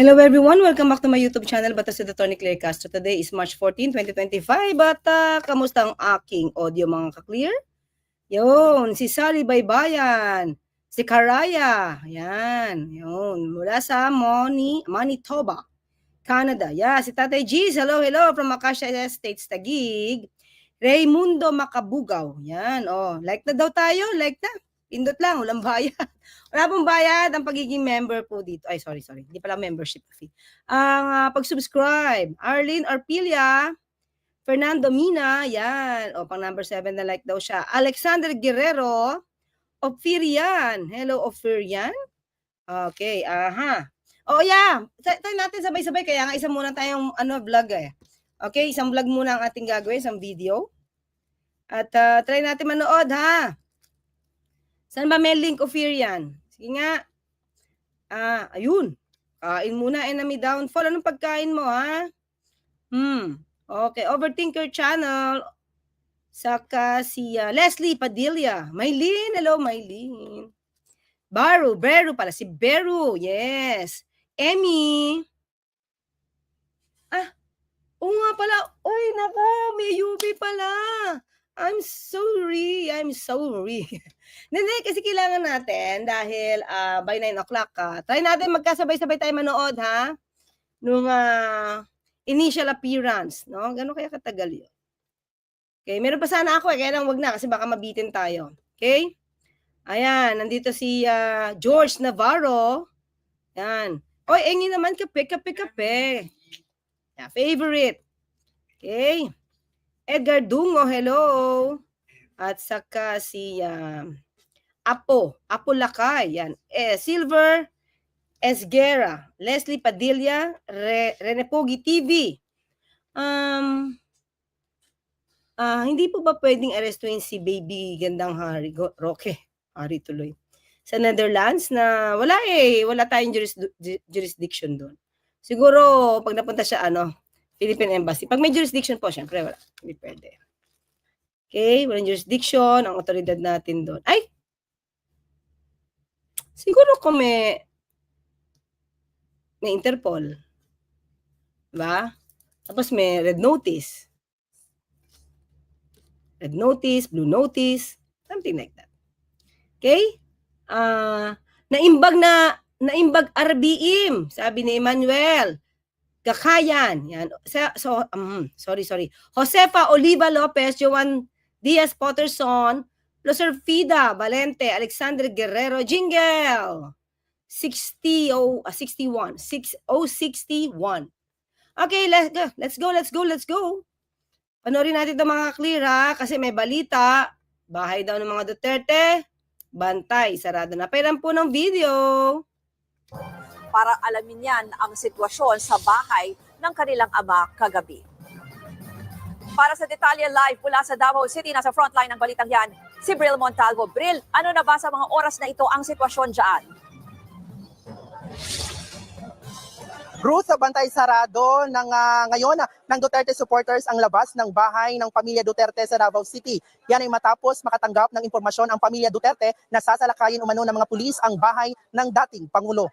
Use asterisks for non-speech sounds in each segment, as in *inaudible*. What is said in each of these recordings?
Hello everyone, welcome back to my YouTube channel, Bata si Dr. Claire Castro. Today is March 14, 2025. Bata, kamusta ang aking audio mga ka-clear? Yun, si Sally Baybayan, si Karaya, yan, yun, mula sa Moni, Manitoba, Canada. Yeah, si Tatay G's, hello, hello, from Acacia Estates, Taguig. Raymundo Macabugaw, yan, oh, like na daw tayo, like na. Pindot lang, walang bayad. *laughs* Wala pong bayad ang pagiging member po dito. Ay, sorry, sorry. Hindi pala membership fee. Ang ah, pag-subscribe. Arlene Arpilia, Fernando Mina, yan. O, pang number 7 na like daw siya. Alexander Guerrero, Ophirian. Hello, Ophirian. Okay, aha. Oh, yeah. Ta- Tayo natin sabay-sabay. Kaya nga isa muna tayong ano, vlog eh. Okay, isang vlog muna ang ating gagawin, isang video. At ah, try natin manood, ha? Saan ba may link, Ophirian? Sige nga. Ah, ayun. Kain muna, enemy downfall. Anong pagkain mo, ha? Hmm. Okay, Overthinker Channel. Saka si ah, Leslie Padilla. Maylin, hello, Maylin. Baru, Beru pala. Si Beru, yes. Emmy. Ah, oo nga pala. Uy, nako, may UV pala. I'm sorry. I'm sorry. *laughs* Hindi, kasi kailangan natin dahil ah, by 9 o'clock ka. try natin magkasabay-sabay tayo manood, ha? Nung ah, initial appearance, no? Gano'n kaya katagal yun? Okay, meron pa sana ako eh, kaya lang wag na kasi baka mabitin tayo. Okay? Ayan, nandito si ah, George Navarro. Yan. Oy, engi naman kape, kape, kape. Yeah, favorite. Okay. Edgar Dungo, hello. At saka si ah, Apo, Apo Lakay, yan. Eh, Silver Esguera, Leslie Padilla, Re, Renepogi TV. Um, ah, hindi po ba pwedeng arestuin si baby gandang Hari, Roque, Hari tuloy, sa Netherlands na wala eh, wala tayong juris- ju- jurisdiction doon. Siguro, pag napunta siya, ano, Philippine Embassy. Pag may jurisdiction po, syempre, wala. Hindi pwede. Okay, walang jurisdiction, ang otoridad natin doon. Ay, siguro kung may may Interpol. Diba? Tapos may red notice. Red notice, blue notice, something like that. Okay? Ah, naimbag na naimbag RBIM, sabi ni Emmanuel. Kakayan. Yan. So, um, sorry, sorry. Josefa Oliva Lopez, Joan Diaz Potterson, Loser Fida, Valente, Alexander Guerrero, Jingle. 60 oh, ah, 61 6061 Okay, let's go. Let's go, let's go, let's go. Panoorin natin 'to mga clear ha kasi may balita. Bahay daw ng mga Duterte. Bantay, sarado na. Pailan po ng video. Para alamin yan ang sitwasyon sa bahay ng kanilang ama kagabi. Para sa detalye live mula sa Davao City, nasa frontline ng balitang yan, si Bril Montalvo. Bril, ano na ba sa mga oras na ito ang sitwasyon dyan? Ruth, bantay sarado ng ah, ngayon ah, ng Duterte supporters ang labas ng bahay ng pamilya Duterte sa Davao City. Yan ay matapos makatanggap ng impormasyon ang pamilya Duterte na sasalakayin umano ng mga pulis ang bahay ng dating Pangulo.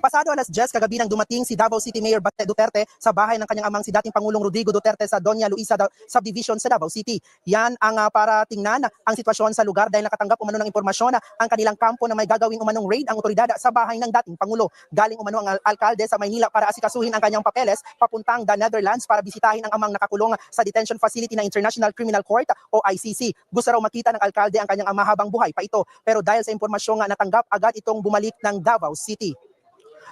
Pasado alas 10 kagabi nang dumating si Davao City Mayor Bate Duterte sa bahay ng kanyang amang si dating Pangulong Rodrigo Duterte sa Doña Luisa Subdivision sa Davao City. Yan ang ah, para tingnan ang sitwasyon sa lugar dahil nakatanggap umano ng impormasyon ang kanilang kampo na may gagawing umanong raid ang otoridad sa bahay ng dating Pangulo. Galing umano ang al- alkalde sa Maynila para asikasuhin ang kanyang papeles papuntang the Netherlands para bisitahin ang amang nakakulong sa detention facility ng International Criminal Court o ICC. Gusto raw makita ng alkalde ang kanyang mahabang buhay pa ito pero dahil sa impormasyon nga natanggap agad itong bumalik ng Davao City.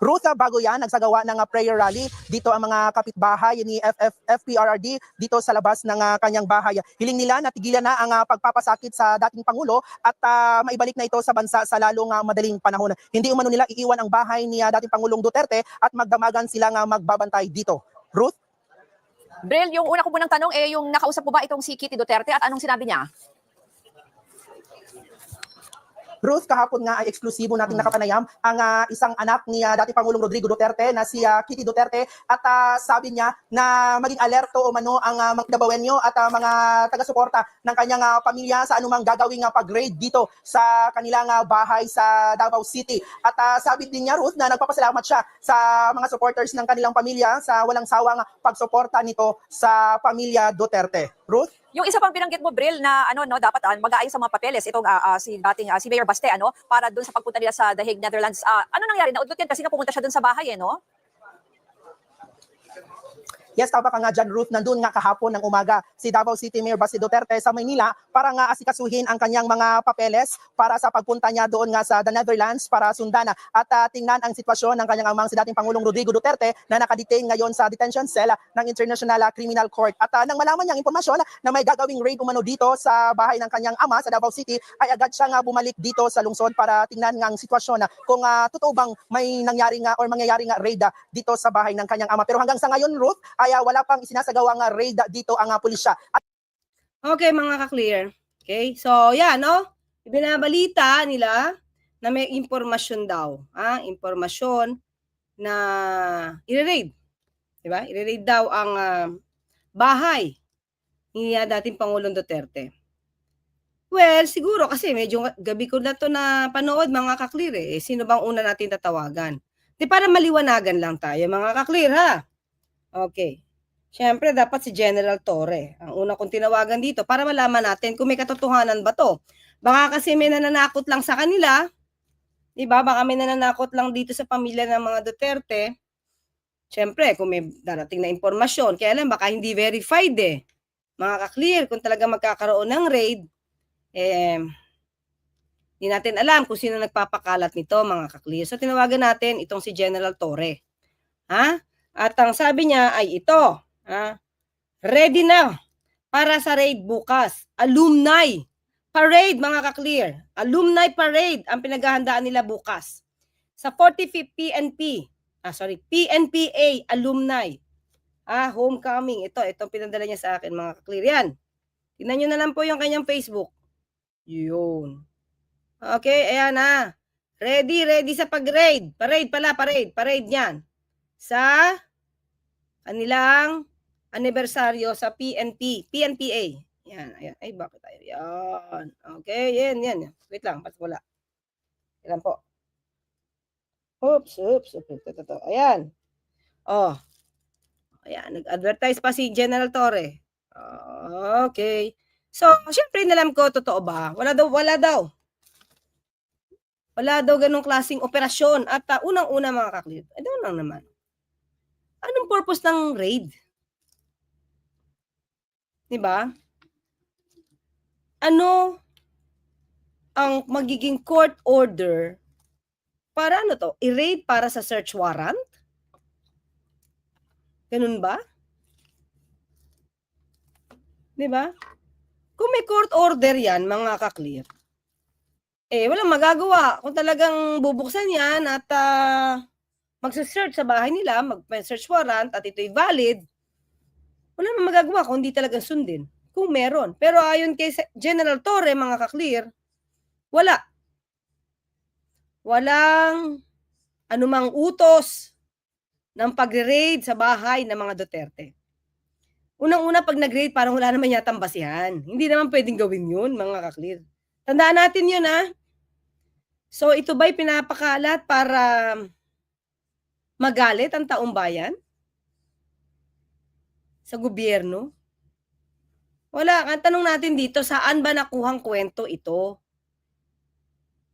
Ruth, ah, bago yan, nagsagawa ng ah, prayer rally dito ang mga kapitbahay ni FF, FPRRD dito sa labas ng ah, kanyang bahay. Hiling nila na tigilan na ang ah, pagpapasakit sa dating Pangulo at ah, maibalik na ito sa bansa sa lalong ah, madaling panahon. Hindi umano nila iiwan ang bahay ni ah, dating Pangulong Duterte at magdamagan sila nga magbabantay dito. Ruth? Bril, yung una ko munang tanong, eh, yung nakausap po ba itong si Kitty Duterte at anong sinabi niya? Ruth, kahapon nga ay eksklusibo nating nakapanayam ang ah, isang anak ni ah, dati Pangulong Rodrigo Duterte na si ah, Kitty Duterte at ah, sabi niya na maging alerto o mano ang uh, mga Dabawenyo at ah, mga taga-suporta ng kanyang ah, pamilya sa anumang gagawing ah, pag-raid dito sa kanilang ah, bahay sa Davao City. At ah, sabi din niya Ruth na nagpapasalamat siya sa mga supporters ng kanilang pamilya sa walang sawang pagsuporta nito sa pamilya Duterte. Ruth? Yung isa pang binanggit mo, Bril, na ano, no, dapat ah, mag-aayos sa mga papeles, itong ah, ah, si dating ah, si Mayor Baste, ano, para dun sa pagpunta nila sa The Hague, Netherlands. Ah, ano nangyari? Naudlot yan kasi nga pumunta siya dun sa bahay, eh, no? Yes, tama ka nga dyan, Ruth. Nandun nga kahapon ng umaga si Davao City Mayor Basti Duterte sa Maynila para nga asikasuhin ang kanyang mga papeles para sa pagpunta niya doon nga sa the Netherlands para sundan at ah, tingnan ang sitwasyon ng kanyang amang si dating Pangulong Rodrigo Duterte na nakadetain ngayon sa detention cell ng International Criminal Court. At ah, nang malaman niyang impormasyon na may gagawing raid umano dito sa bahay ng kanyang ama sa Davao City ay agad siya nga bumalik dito sa lungsod para tingnan nga ang sitwasyon kung ah, totoo bang may nangyari nga or mangyayari nga raid dito sa bahay ng kanyang ama. Pero hanggang sa ngayon, Ruth, ay ah, wala pang isinasagawang ah, raid dito ang ah, pulisya. At Okay, mga ka-clear. Okay, so yan, no? Ibinabalita nila na may impormasyon daw. Ah, impormasyon na i-raid. Diba? I-raid daw ang ah, bahay ni dating Pangulong Duterte. Well, siguro kasi medyo gabi ko na to na panood mga ka-clear eh. Eh, Sino bang una natin tatawagan? Di para maliwanagan lang tayo mga ka-clear ha. Okay. Siyempre, dapat si General Torre. Ang una kong tinawagan dito para malaman natin kung may katotohanan ba to. Baka kasi may nananakot lang sa kanila. Di ba? Baka may nananakot lang dito sa pamilya ng mga Duterte. Siyempre, kung may darating na impormasyon, kaya lang baka hindi verified eh. Mga ka-clear, kung talaga magkakaroon ng raid, eh, hindi natin alam kung sino nagpapakalat nito, mga ka-clear. So, tinawagan natin itong si General Torre. Ha? At ang sabi niya ay ito, Ah, ready na para sa raid bukas. Alumni parade mga ka-clear. Alumni parade ang pinaghahandaan nila bukas. Sa 45th PNP. Ah, sorry, PNPA alumni. Ah, homecoming. Ito, itong pinadala niya sa akin mga ka-clear. Yan. Tingnan niyo na lang po yung kanyang Facebook. Yun. Okay, ayan na. Ready, ready sa pag-raid. Parade pala, parade. Parade yan. Sa kanilang anibersaryo sa PNP, PNPA. Yan, ayan. Ay, bakit tayo? Yan. Okay, yan, yan. Wait lang, ba't wala? Yan po. Oops, oops, oops. Ito, ito. Ayan. Oh. Ayan, nag-advertise pa si General Torre. Okay. So, syempre, nalam ko, totoo ba? Wala daw, wala daw. Wala daw ganong klaseng operasyon. At uh, unang-una mga kaklip, ito lang naman. Anong purpose ng raid? 'Di ba? Ano ang magiging court order para ano to? I-raid para sa search warrant? Ganun ba? 'Di ba? Kung may court order 'yan, mga ka-clear. Eh walang magagawa kung talagang bubuksan 'yan at uh, magse-search sa bahay nila, mag-search warrant at ito'y valid wala namang magagawa kung hindi talaga sundin. Kung meron. Pero ayon kay General Torre, mga ka-clear, wala. Walang anumang utos ng pag-raid sa bahay ng mga Duterte. Unang-una, pag nag-raid, parang wala naman yatang basihan. Hindi naman pwedeng gawin yun, mga ka-clear. Tandaan natin yun, ha? So, ito ba'y pinapakalat para magalit ang taong bayan? sa gobyerno? Wala. Ang tanong natin dito, saan ba nakuhang kwento ito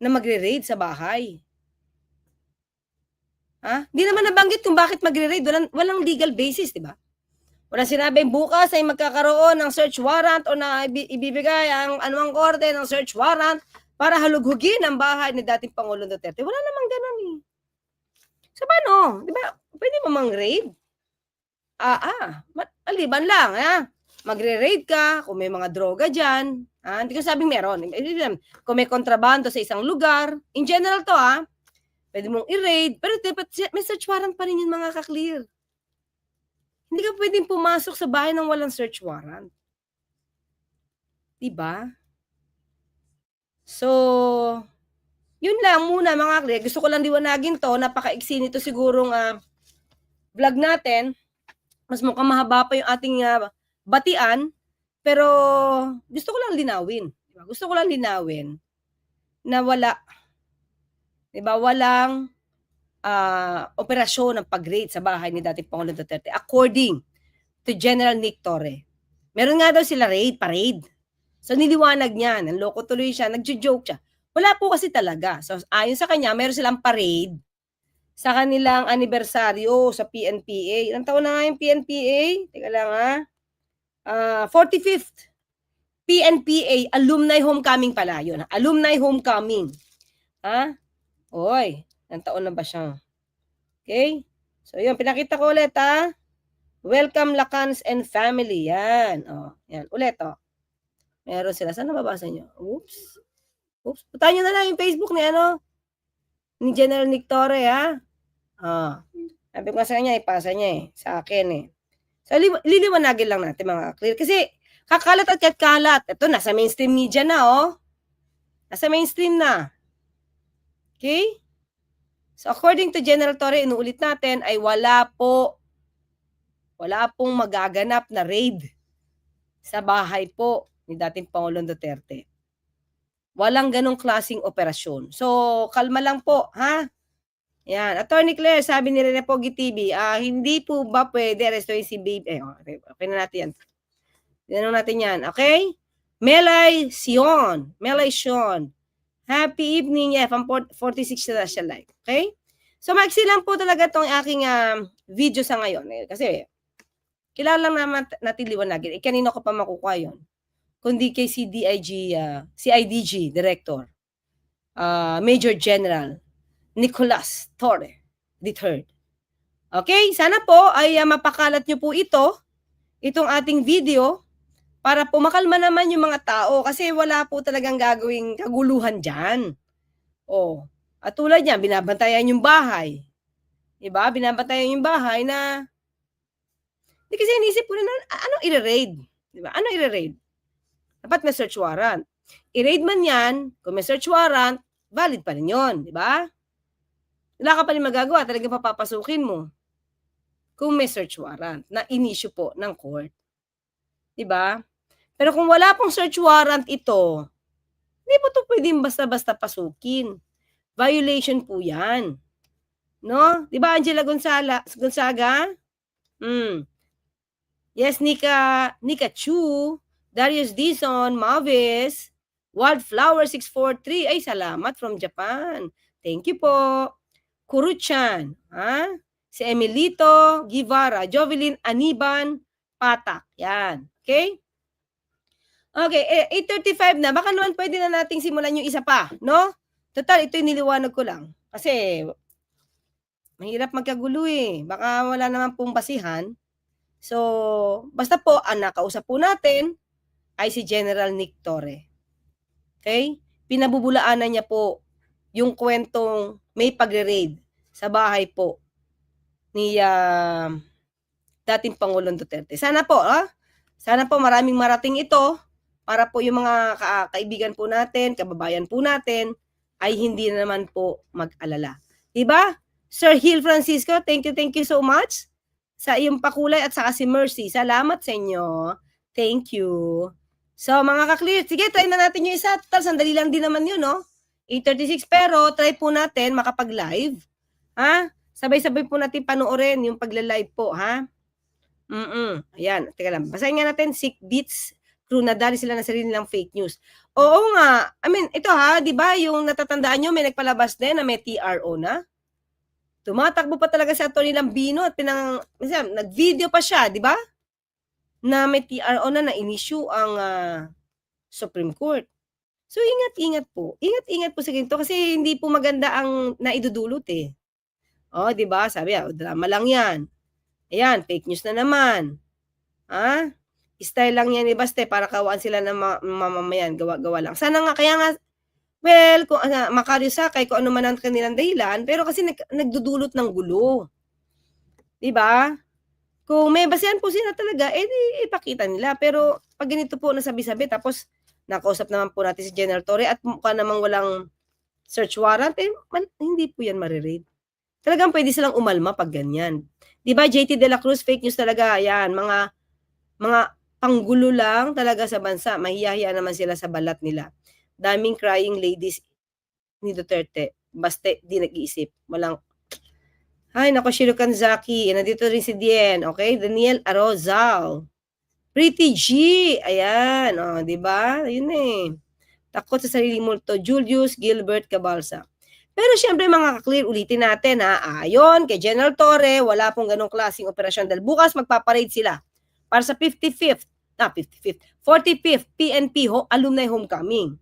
na magre-raid sa bahay? Ha? Di naman nabanggit kung bakit magre-raid. Walang, walang legal basis, di ba? Walang sinabing bukas ay magkakaroon ng search warrant o na ibibigay ang anumang korte ng search warrant para halughugin ang bahay ni dating Pangulong Duterte. Wala namang ganun eh. So paano? Di ba? Pwede mo mang-raid? Ah, ah. Maliban lang, ha? Magre-raid ka kung may mga droga dyan. Ha? Hindi ko sabing meron. Kung may kontrabando sa isang lugar. In general to, ha? Pwede mong i-raid. Pero dapat may search warrant pa rin yung mga ka-clear. Hindi ka pwedeng pumasok sa bahay ng walang search warrant. Diba? So, Yun lang muna mga clear. Gusto ko lang liwanagin to. Napaka-iksi nito sigurong ah, vlog natin. Mas mukhang mahaba pa yung ating ah, batian. Pero gusto ko lang linawin. Diba? Gusto ko lang linawin na wala. Diba? Walang ah, operasyon ng pag-raid sa bahay ni dating Pangulong Duterte according to General Nick Torre. Meron nga daw sila raid, parade. So niliwanag niya, nanloko tuloy siya, nagjo-joke siya. Wala po kasi talaga. So ayon sa kanya, meron silang parade sa kanilang anibersaryo sa PNPA. Ilang taon na nga yung PNPA? Teka lang ha. Ah, 45th PNPA Alumni Homecoming pala yun. Alumni Homecoming. Ha? Oy, ilang taon na ba siya? Okay? So yun, pinakita ko ulit ha. Welcome Lacans and family. Yan. Oh, yan. Ulit oh. Meron sila. Saan nababasa nyo? Oops. Oops. Puntahan nyo na lang yung Facebook ni ano, ni General Nick Torre, ha? Ah. Sabi ko nga sa kanya, ipasa niya eh. Sa akin eh. So, li- liliwanagin lang natin mga clear. Kasi, kakalat at kalat. Ito, nasa mainstream media na, oh. Nasa mainstream na. Okay? So, according to General Torre, inuulit natin, ay wala po, wala pong magaganap na raid sa bahay po ni dating Pangulong Duterte. Walang ganong klasing operasyon. So, kalma lang po, ha? Yan. Attorney Claire, sabi ni Rene Pogi TV, ah, hindi po ba pwede arestuin si Babe? Eh, okay, okay na natin yan. Tinanong natin yan, okay? Melay Sion. Melay Sion. Happy evening, yeah, from 46 na siya live. Okay? So, maiksi lang po talaga tong aking ah, video sa ngayon. Eh, kasi, kilala lang naman natin liwanagin. Eh, kanino ko pa makukuha yun? Kundi kay CDIG, ah, CIDG Director, ah, Major General Nicolas Torre III. Okay, sana po ay ah, mapakalat nyo po ito, itong ating video, para po makalma naman yung mga tao kasi wala po talagang gagawing kaguluhan dyan. O, at tulad niya, binabantayan yung bahay. Diba? Binabantayan yung bahay na Di kasi inisip ko na, "Ah, anong i-raid? Diba? Ano i-raid? Dapat may search warrant. I-raid man yan, kung may search warrant, valid pa rin yun. Di ba? Wala ka pa rin magagawa, talagang papapasukin mo. Kung may search warrant na inisyu po ng court. Di ba? Pero kung wala pong search warrant ito, hindi po ito pwedeng basta-basta pasukin. Violation po yan. No? Di ba, Angela Gonzala, Gonzaga? Hmm. Yes, Nika, Nika Chu, Darius Dison, Mavis, Wildflower 643. Ay, salamat from Japan. Thank you po. Kuruchan, ha? Si Emilito Guevara, Jovelyn Aniban Patak. Yan. Okay? Okay, eh, 8.35 na. Baka naman pwede na nating simulan yung isa pa, no? Total, ito yung niliwanag ko lang. Kasi, mahirap magkagulo eh. Baka wala naman pong basihan. So, basta po, ang nakausap po natin ay si General Nick Torre. Okay? Pinabubulaanan niya po yung kwentong may pagre-raid sa bahay po ni ah, dating Pangulong Duterte. Sana po, ah, sana po maraming marating ito para po yung mga ka- kaibigan po natin, kababayan po natin, ay hindi na naman po mag-alala. Diba? Sir Hill Francisco, thank you, thank you so much sa iyong pakulay at saka si Mercy. Salamat sa inyo. Thank you. So, mga ka-clear, sige, try na natin yung isa. Total, sandali lang din naman yun, no? 8.36, pero try po natin makapag-live. Ha? Sabay-sabay po natin panoorin yung pagla-live po, ha? Mm-mm. Ayan, teka lang. Basahin nga natin, sick beats crew na dali sila na sarili nilang fake news. Oo nga. I mean, ito ha, di ba, yung natatandaan nyo, may nagpalabas din na may TRO na. Tumatakbo pa talaga si Atty. Lambino at pinang, minsan, nag-video pa siya, di ba? Na may TRO na na-inisyue ang ah, Supreme Court. So, ingat-ingat po. Ingat-ingat po sa ganito kasi hindi po maganda ang naidudulot eh. Oh, di ba? Sabi, ah, drama lang yan. Ayan, fake news na naman. Ha? Style lang yan ni Baste para kawaan sila ng ma- mamamayan. Gawa-gawa lang. Sana nga, kaya nga, well, kung uh, makarisakay, kung ano man ang kanilang dahilan, pero kasi nag, nagdudulot ng gulo. Di ba? Kung may basehan po sila talaga, eh ipakita nila. Pero pag ganito po nasabi-sabi, tapos nakausap naman po natin si General Torre at mukha namang walang search warrant, eh, man- hindi po yan mariread. Talagang pwede silang umalma pag ganyan. Di ba, JT De La Cruz, fake news talaga. Yan, mga, mga panggulo lang talaga sa bansa. Mahiyahiya naman sila sa balat nila. Daming crying ladies ni Duterte. Basta di nag-iisip. Walang, ay, nako, Shiro Kanzaki. Nandito rin si Dien. Okay, Daniel Arozal. Pretty G. Ayan, oh, di ba? Yun eh. Takot sa sarili mo to. Julius Gilbert Cabalsa. Pero syempre mga ka-clear, ulitin natin ha. Ayon kay General Torre, wala pong ganong klaseng operasyon dahil bukas magpaparade sila para sa 55th, na 55th, 45th PNP ho, alumni homecoming.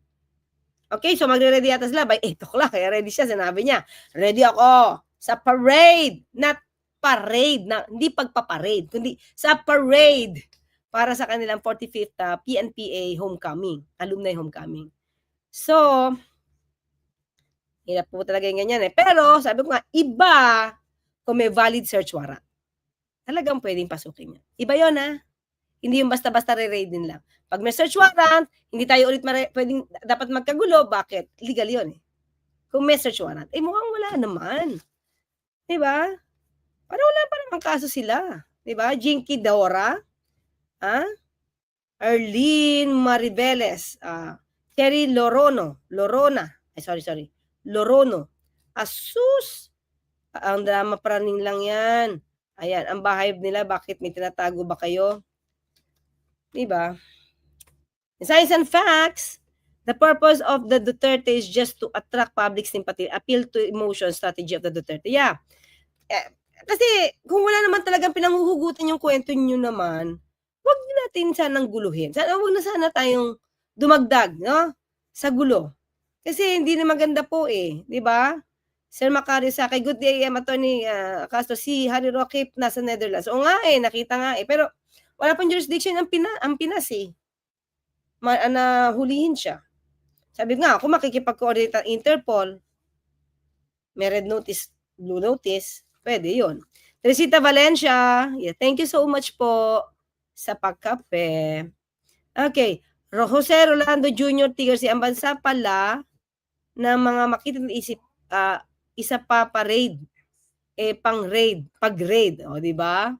Okay, so magre-ready yata sila by 8 o'clock. Kaya ready siya, sinabi niya. Ready ako sa parade, not parade, na, hindi pagpaparade, kundi sa parade para sa kanilang 45th uh, PNPA homecoming, alumni homecoming. So, hirap po talaga yung ganyan eh. Pero, sabi ko nga, iba kung may valid search warrant. Talagang pwedeng pasukin yan. Iba yon ha. Hindi yung basta-basta re-raid din lang. Pag may search warrant, hindi tayo ulit mare- pwedeng dapat magkagulo. Bakit? Legal yon eh. Kung may search warrant, eh mukhang wala naman. Di ba? Parang wala pa namang kaso sila. Di ba? Jinky Dora, ha? Arlene Maribeles, ah, Terry Lorono, Lorona, ay sorry, sorry, Lorono, Asus, ang drama praning lang yan. Ayan, ang bahay nila, bakit may tinatago ba kayo? Diba? Science and facts, the purpose of the Duterte is just to attract public sympathy, appeal to emotion strategy of the Duterte. Yeah. Eh, kasi kung wala naman talagang pinanghuhugutan yung kwento nyo naman, wag natin sanang guluhin. Sana wag na sana tayong dumagdag, no? Sa gulo. Kasi hindi na maganda po eh, 'di ba? Sir Macario sa kay good day, um, attorney uh, Castro, si Harry Roque nasa Netherlands. O nga eh, nakita nga eh. Pero wala pang jurisdiction ang, Pina, ang Pinas eh. Ma, ah, na hulihin siya. Sabi nga, kung makikipag-coordinate ang Interpol, may red notice, blue notice, pwede yon. Teresita Valencia, yeah, thank you so much po sa pagkape. Okay, Jose Rolando Jr. Tigarsi, ang bansa pala na mga makita ng isip, ah, isa pa parade, eh pang raid, pag raid, o di ba?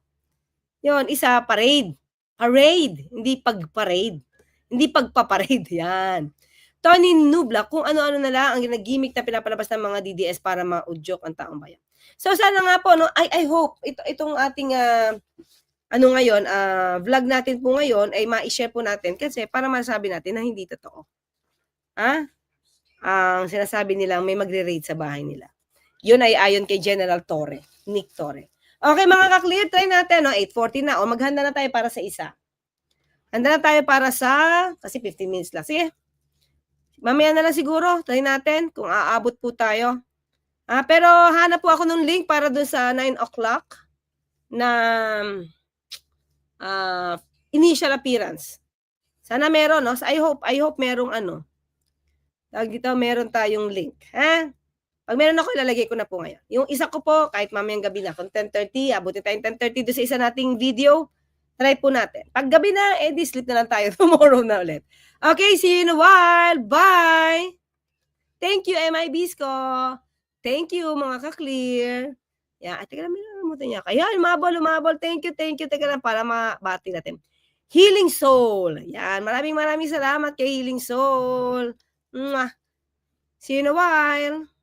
Yon, isa parade. Parade, hindi pag-parade. Hindi pagpaparade, *laughs* yan. Tony Nubla, kung ano-ano na lang ang ginagimik na pinapalabas ng mga DDS para maudyok ang taong bayan. So sana nga po, no, I, I hope ito, itong ating ah, ano ngayon, ah, vlog natin po ngayon ay ma-share po natin kasi para masabi natin na hindi totoo. Ha? Ang sinasabi nilang may magre-raid sa bahay nila. Yun ay ayon kay General Torre, Nick Torre. Okay mga ka-clear, try natin. No? 8.40 na. O maghanda na tayo para sa isa. Handa na tayo para sa, kasi 15 minutes lang. Sige. Mamaya na lang siguro. Try natin kung aabot po tayo. Ah, pero hanap po ako ng link para dun sa 9 o'clock na ah, initial appearance. Sana meron, no? So, I hope, I hope merong ano. Tawag dito, meron tayong link. Ha? Pag meron ako, ilalagay ko na po ngayon. Yung isa ko po, kahit mamayang gabi na, kung 10.30, abutin tayong 10.30 doon sa isa nating video, try po natin. Pag gabi na, eh, di sleep na lang tayo *laughs* tomorrow na ulit. Okay, see you in a while. Bye! Thank you, MI Bisco. Thank you, mga ka-clear. Yan, ay, teka lang, may nalamutan niya. Kaya, lumabol, lumabol. Thank you, thank you. Teka lang, para mabati natin. Healing Soul. Yan, maraming maraming salamat kay Healing Soul. Mwah. See you in a while.